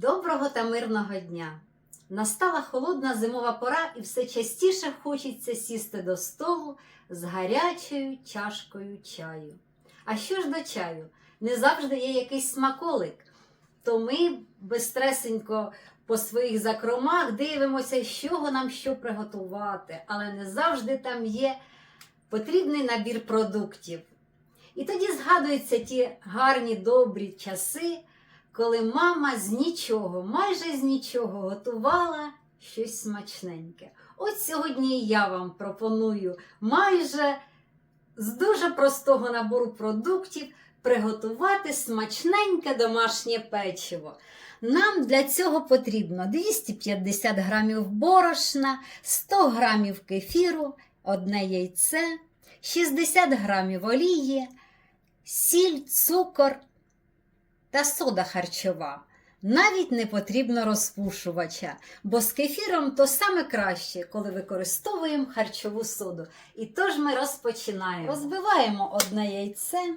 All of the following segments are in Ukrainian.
Доброго та мирного дня! Настала холодна зимова пора, і все частіше хочеться сісти до столу з гарячою чашкою чаю. А що ж до чаю? Не завжди є якийсь смаколик, то ми безстресенько по своїх закромах дивимося, з чого нам що приготувати, але не завжди там є потрібний набір продуктів. І тоді згадуються ті гарні добрі часи, коли мама з нічого, майже з нічого готувала щось смачненьке. От сьогодні я вам пропоную майже з дуже простого набору продуктів приготувати смачненьке домашнє печиво. Нам для цього потрібно 250 грамів борошна, 100 грамів кефіру, одне яйце, 60 грамів олії, сіль, цукор та сода харчова. Навіть не потрібно розпушувача, бо з кефіром то саме краще, коли використовуємо харчову соду. І тож ми розпочинаємо. Розбиваємо одне яйце,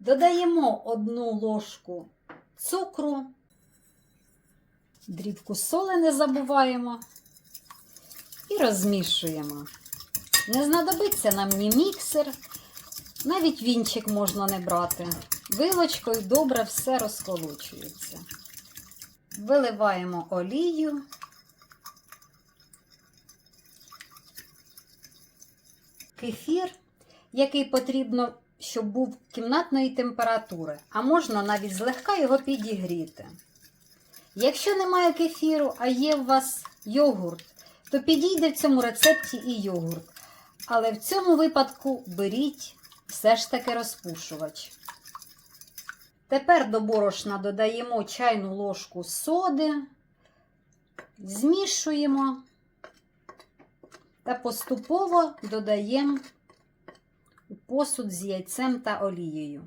додаємо одну ложку цукру, дрібку соли не забуваємо і розмішуємо. Не знадобиться нам ні міксер, навіть вінчик можна не брати. Вилочкою добре все розколочується. Виливаємо олію. Кефір, який потрібно, щоб був кімнатної температури, а можна навіть злегка його підігріти. Якщо немає кефіру, а є у вас йогурт, то підійде в цьому рецепті і йогурт. Але в цьому випадку беріть все ж таки розпушувач. Тепер до борошна додаємо чайну ложку соди, змішуємо та поступово додаємо посуд з яйцем та олією.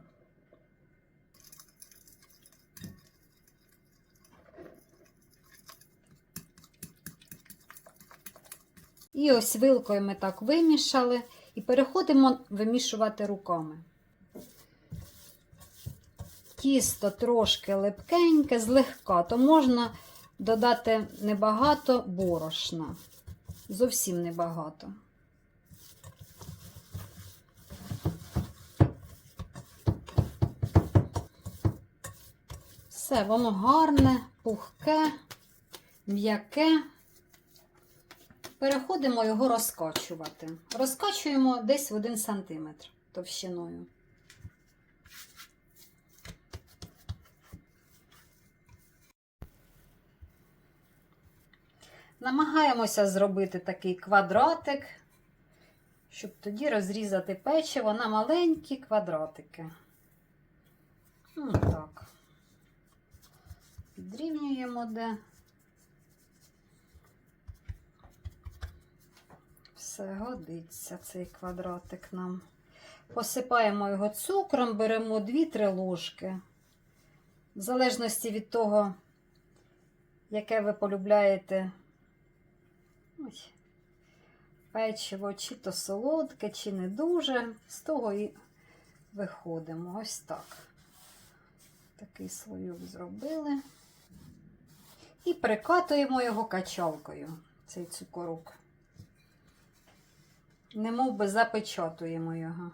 І ось вилкою ми так вимішали і переходимо вимішувати руками. Тісто трошки липкеньке, злегка, то можна додати небагато борошна. Зовсім небагато. Все, воно гарне, пухке, м'яке. Переходимо його розкачувати. Розкачуємо десь в 1 см товщиною. Намагаємося зробити такий квадратик, щоб тоді розрізати печиво на маленькі квадратики. Ну, так. Підрівнюємо де. Все годиться цей квадратик нам. Посипаємо його цукром, беремо 2-3 ложки. В залежності від того, яке ви полюбляєте ой, печиво, чи то солодке, чи не дуже, з того і виходимо. Ось так. Такий слоюк зробили. І прикатуємо його качалкою, цей цукорук. Немов би запечатуємо його.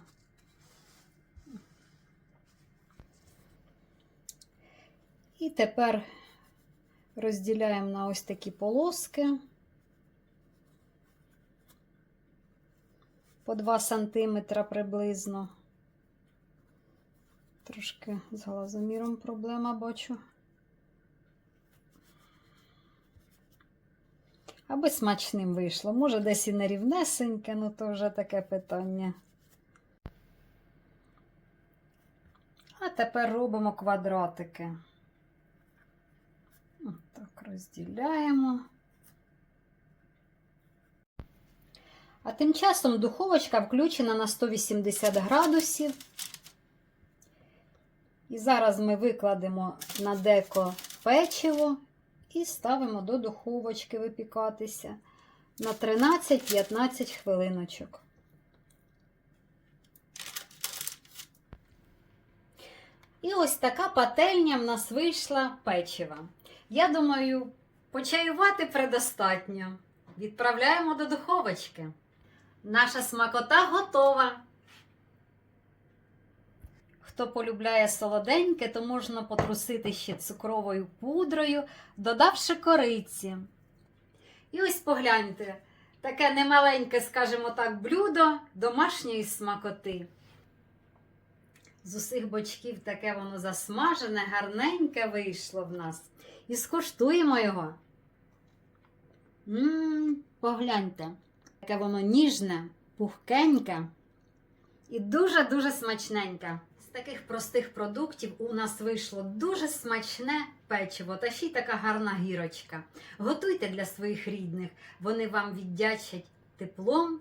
І тепер розділяємо на ось такі полоски по 2 см приблизно. Трошки з глазоміром проблема бачу. Аби смачним вийшло. Може, десь і нерівнесеньке, ну то вже таке питання. А тепер робимо квадратики. Так, розділяємо. А тим часом духовочка включена на 180 градусів. І зараз ми викладемо на деко печиво і ставимо до духовочки випікатися на 13-15 хвилиночок. І ось така пательня в нас вийшла печива. Я думаю, почаювати предостатньо. Відправляємо до духовочки. Наша смакота готова. Хто полюбляє солоденьке, то можна потрусити ще цукровою пудрою, додавши кориці. І ось погляньте, таке немаленьке, скажімо так, блюдо домашньої смакоти. З усіх бочків таке воно засмажене, гарненьке вийшло в нас. І скуштуємо його. Мм, погляньте, яке воно ніжне, пухкеньке і дуже-дуже смачненьке. З таких простих продуктів у нас вийшло дуже смачне печиво та ще й така гарна гірочка. Готуйте для своїх рідних, вони вам віддячать теплом.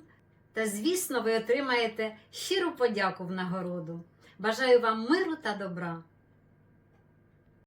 Та, звісно, ви отримаєте щиру подяку в нагороду. Бажаю вам миру та добра.